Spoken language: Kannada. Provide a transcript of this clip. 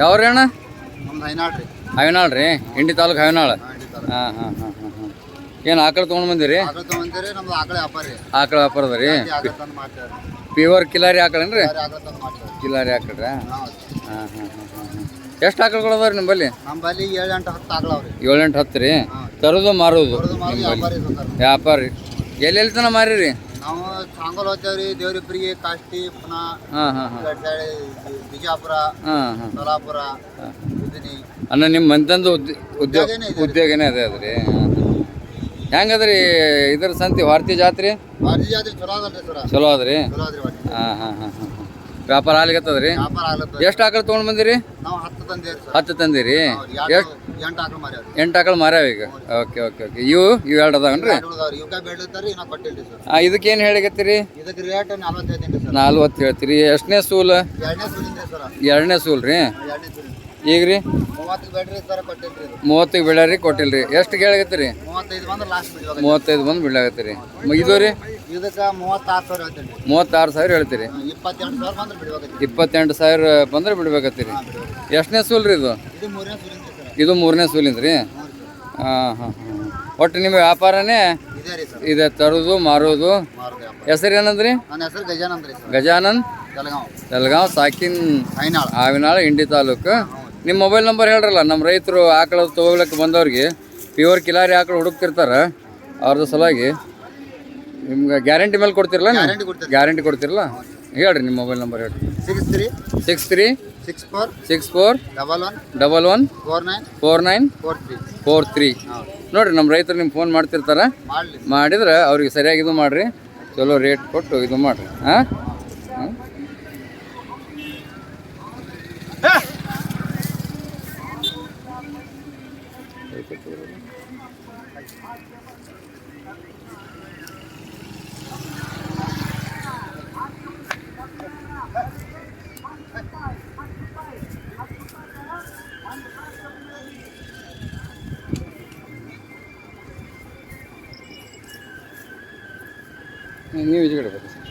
ಯಾವ್ರಿ ಅಣ್ಣ? ನಮ್ದು ಹೈನಾಳ್ ರೀ. ಹಿಂಡಿ ರೀ? ಇಂಡಿ ತಾಲೂಕು ತಾಲೂಕು. ಹಾಂ ಹಾಂ ಹಾಂ ಹಾಂ ಹಾಂ. ಏನು ಆಕಳ ತೊಗೊಂಡು ಬಂದಿರಿ? ಆಕಳ ಆಕಳ ರೀ? ಆಕಳ ವ್ಯಾಪಾರದ ರೀ. ಪ್ಯೂರ್ ಕಿಲಾರಿ ಆಕಳೇನ್ರಿ ಬೇರೆ ಆಕಳ ತಂದು ಕಿಲಾರಿ ಆಕಳ್ರಿ ಹಾಂ ಹಾಂ ಹಾಂ ಎಷ್ಟು ಆಕಳುಗಳು ಅದಾವ ರೀ ನಮ್ಮಲ್ಲಿ ಏಳು ಎಂಟು ಹತ್ತು ಆಕಳ ಅವ್ರಿ. ಏಳೆಂಟು ಹತ್ತು ರೀ? ತರೋದು ಮಾರೋದು ವ್ಯಾಪಾರಿ ರೀ ಎಲ್ಲೆಲ್ಲಿ ತನ ಮಾರಿರಿ? ನಾವು ಸಾಂಗೋಲ್ ಹೋಗ್ತೇವ್ರಿ ದೇವ್ರಿಬ್ರಿಗೆ ಕಾಷ್ಟಿ ಪುನಃ ಹಾಂ ಹಾಂ ಹಾಂ. ಬಿಜಾಪುರ ಹಾಂ ಹಾಂ. ಸೋಲಾಪುರ ಉದಿನಿ ಅನ್ನ ನಿಮ್ಮ ಮಂತಂದು ಉದ್ಯ ಉದ್ಯೋಗ ಉದ್ಯೋಗನೇ ಇದೆ. ಉದ್ಯೋಗನೇ ಅದೇ ಅದ್ರಿ. ಹೆಂಗದ್ರಿ ಇದ್ರ ಸಂತಿ ವಾರ್ತಿ ಜಾತ್ರೆ? ಭಾರಿ ಜಾತ್ರೆ ಚಲೋ ಅದಲ್ರಿ ಸರ. ಚಲೋ ಅದ್ರಿ? ಚಲೋ ಅದ್ರಿ ಹಾಂ ಹಾಂ ಹಾಂ ಹಾಂ. ವ್ಯಾಪಾರ ಆಗ್ಲಿಕತ್ತದ ರೀ ವ್ಯಾಪಾರ ಎಷ್ಟು ಆಕಳು ತೊಗೊಂಡು ಬಂದಿರಿ? ನಾವು ಹತ್ತು ತಂದೇವ್ರಿ ಸರ್. ಹತ್ತು ತಂದಿರಿ? ಎಷ್ಟು? ಎಂಟು ಆಕಳ ಮಾರ್ಯಾವ್ರಿ. ಎಂಟು ಆಕಳು ಮಾರ್ಯಾವ ಈಗ? Okay okay okay. ಇವು ಇವು ಎರಡು ಅದಾವನ್ರಿ? ಎರಡು ಉಳ್ದಾವ್ರಿ ಇವಕ್ಕ ಬೆಳಿತಾರಿ ನಾ ಕೊಟ್ಟಿಲ್ರಿ ಸರ್. ಹಾಂ ಇದಕ್ಕೇನು ಹೇಳಿಕತ್ತೀರಿ? ಇದಕ್ಕೆ ರೇಟ್ ನಲ್ವತ್ತೈದು ಸರ್. ನಲ್ವತ್ತು ಹೇಳ್ತೀರಿ. ಎಷ್ಟನೇ ಸೂಲ್? ಎರಡನೇ ಸುಲಿಂದ್ರಿ ಸರ್. ಎರಡನೇ ಸೂಲ್ ರೀ ಎರಡನೇ ಈಗ ರೀ ಮೂವತ್ತಿಗೆ ಬೆಳ್ಯಾರಿ ಕೊಟ್ಟಿಲ್ರಿ. ಎಷ್ಟು ಕೇಳಾಗತ್ತೀರಿ ಮೂವತ್ತೈದು ಬಂದು ಬೀಳಾಗತ್ತೀರಿ ಇದು ರೀ ಮೂವತ್ತಾರು ಸಾವಿರ ಹೇಳ್ತೀರಿ. ಇಪ್ಪತ್ತೆಂಟು ಸಾವಿರ ಬಂದ್ರೆ ಬಿಡ್ಬೇಕತ್ತೀರಿ ಎಷ್ಟನೇ ಸೂಲ್ ರೀ ಇದು ಇದು ಮೂರನೇ ಸುಲಿಂದ್ರಿ ಸೂಲಿಂದ ರೀ ಹಾಂ ಹಾಂ ಹಾಂ. ಒಟ್ಟು ನಿಮ್ಮ ವ್ಯಾಪಾರನೇ? ಇದೇ ತರೋದು ಮಾರೋದು. ಹೆಸರು ಏನಂದ್ರಿ? ಗಜಾನಂದ್ ಗಜಾನಂದ್ ತೆಲಗಾವ್ ಸಾಕಿನ್ ಆವಿನಾಳ ಇಂಡಿ ತಾಲೂಕು. ನಿಮ್ಮ ಮೊಬೈಲ್ ನಂಬರ್ ಹೇಳ್ರಲ್ಲ ನಮ್ಮ ರೈತರು ಆಕಳ ತೊಗೊಳಕ್ಕೆ ಬಂದವ್ರಿಗೆ ಪ್ಯೂರ್ ಕಿಲಾರಿ ಆಕಳು ಹುಡುಕ್ತಿರ್ತಾರೆ ಅವ್ರದ್ದು ಸಲುವಾಗಿ. ನಿಮ್ಗೆ ಗ್ಯಾರಂಟಿ ಮೇಲೆ ಕೊಡ್ತಿರಲ್ಲ ಗ್ಯಾರಂಟಿ ಕೊಡ್ತೀರಿ ಕೊಡ್ತಿರಲ್ಲ? ಹೇಳ್ರಿ ನಿಮ್ಮ ಮೊಬೈಲ್ ನಂಬರ್ ಹೇಳ್ರಿ. Six three six three six four six four double one double one four nine four nine four three four three ನೋಡಿರಿ ನಮ್ಮ ರೈತರು ನಿಮ್ಗೆ ಫೋನ್ ಮಾಡ್ತಿರ್ತಾರೆ. ಮಾಡಿದ್ರೆ ಅವ್ರಿಗೆ ಸರಿಯಾಗಿ ಇದು ಮಾಡಿರಿ. ಚಲೋ ರೇಟ್ ಕೊಟ್ಟು ಇದು ಮಾಡಿರಿ. ಹಾಂ? ಹಾಂ ನೀವು ಈಜು ಕಡೆ ಬರ್ರಿ